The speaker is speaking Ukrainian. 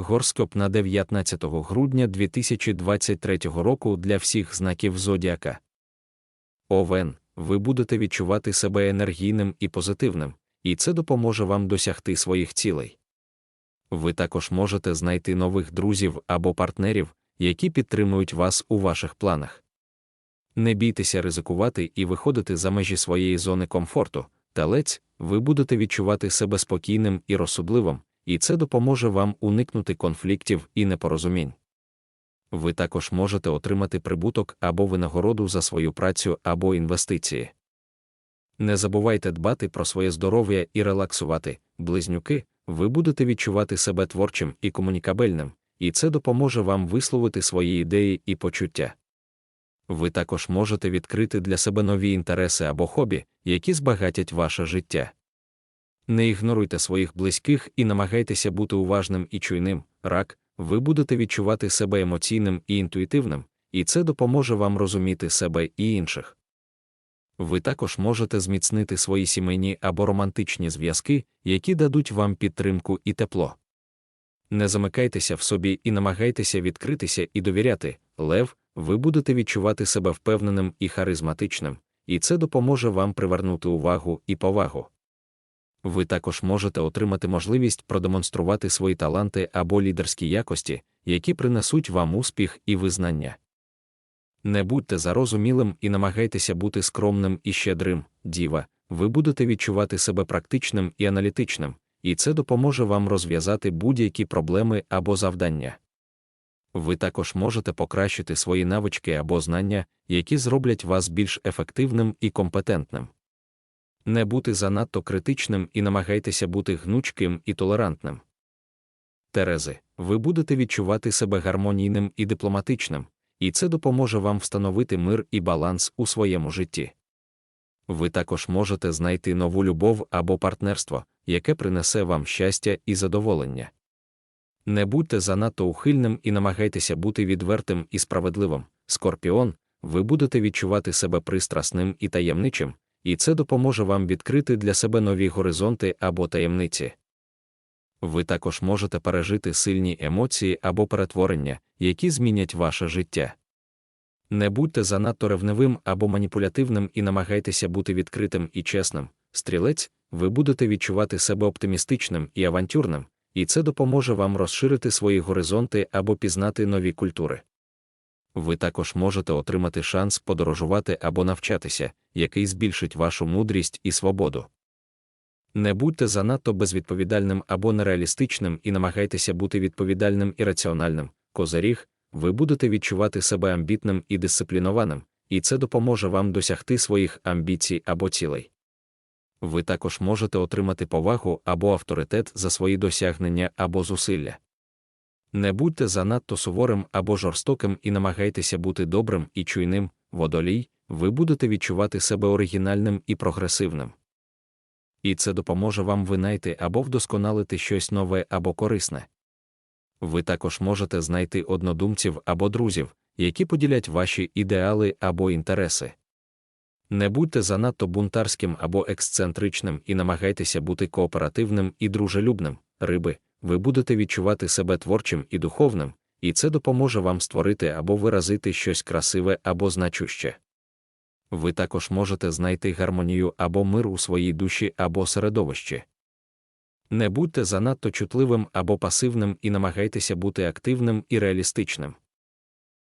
Горскоп на 19 грудня 2023 року для всіх знаків Зодіака. Овен, ви будете відчувати себе енергійним і позитивним, і це допоможе вам досягти своїх цілей. Ви також можете знайти нових друзів або партнерів, які підтримують вас у ваших планах. Не бійтеся ризикувати і виходити за межі своєї зони комфорту, телець, ви будете відчувати себе спокійним і розсудливим, і це допоможе вам уникнути конфліктів і непорозумінь. Ви також можете отримати прибуток або винагороду за свою працю або інвестиції. Не забувайте дбати про своє здоров'я і релаксувати, близнюки, ви будете відчувати себе творчим і комунікабельним, і це допоможе вам висловити свої ідеї і почуття. Ви також можете відкрити для себе нові інтереси або хобі, які збагатять ваше життя. Не ігноруйте своїх близьких і намагайтеся бути уважним і чуйним, рак, ви будете відчувати себе емоційним і інтуїтивним, і це допоможе вам розуміти себе і інших. Ви також можете зміцнити свої сімейні або романтичні зв'язки, які дадуть вам підтримку і тепло. Не замикайтеся в собі і намагайтеся відкритися і довіряти, лев, ви будете відчувати себе впевненим і харизматичним, і це допоможе вам привернути увагу і повагу. Ви також можете отримати можливість продемонструвати свої таланти або лідерські якості, які принесуть вам успіх і визнання. Не будьте зарозумілим і намагайтеся бути скромним і щедрим, діва, ви будете відчувати себе практичним і аналітичним, і це допоможе вам розв'язати будь-які проблеми або завдання. Ви також можете покращити свої навички або знання, які зроблять вас більш ефективним і компетентним. Не бути занадто критичним і намагайтеся бути гнучким і толерантним. Терези, ви будете відчувати себе гармонійним і дипломатичним, і це допоможе вам встановити мир і баланс у своєму житті. Ви також можете знайти нову любов або партнерство, яке принесе вам щастя і задоволення. Не будьте занадто ухильним і намагайтеся бути відвертим і справедливим. Скорпіон, ви будете відчувати себе пристрасним і таємничим, і це допоможе вам відкрити для себе нові горизонти або таємниці. Ви також можете пережити сильні емоції або перетворення, які змінять ваше життя. Не будьте занадто ревнивим або маніпулятивним і намагайтеся бути відкритим і чесним. Стрілець, ви будете відчувати себе оптимістичним і авантюрним, і це допоможе вам розширити свої горизонти або пізнати нові культури. Ви також можете отримати шанс подорожувати або навчатися, який збільшить вашу мудрість і свободу. Не будьте занадто безвідповідальним або нереалістичним і намагайтеся бути відповідальним і раціональним. Козаріг, ви будете відчувати себе амбітним і дисциплінованим, і це допоможе вам досягти своїх амбіцій або цілей. Ви також можете отримати повагу або авторитет за свої досягнення або зусилля. Не будьте занадто суворим або жорстоким і намагайтеся бути добрим і чуйним, водолій, ви будете відчувати себе оригінальним і прогресивним. І це допоможе вам винайти або вдосконалити щось нове або корисне. Ви також можете знайти однодумців або друзів, які поділять ваші ідеали або інтереси. Не будьте занадто бунтарським або ексцентричним і намагайтеся бути кооперативним і дружелюбним, риби, ви будете відчувати себе творчим і духовним, і це допоможе вам створити або виразити щось красиве або значуще. Ви також можете знайти гармонію або мир у своїй душі або середовищі. Не будьте занадто чутливим або пасивним і намагайтеся бути активним і реалістичним.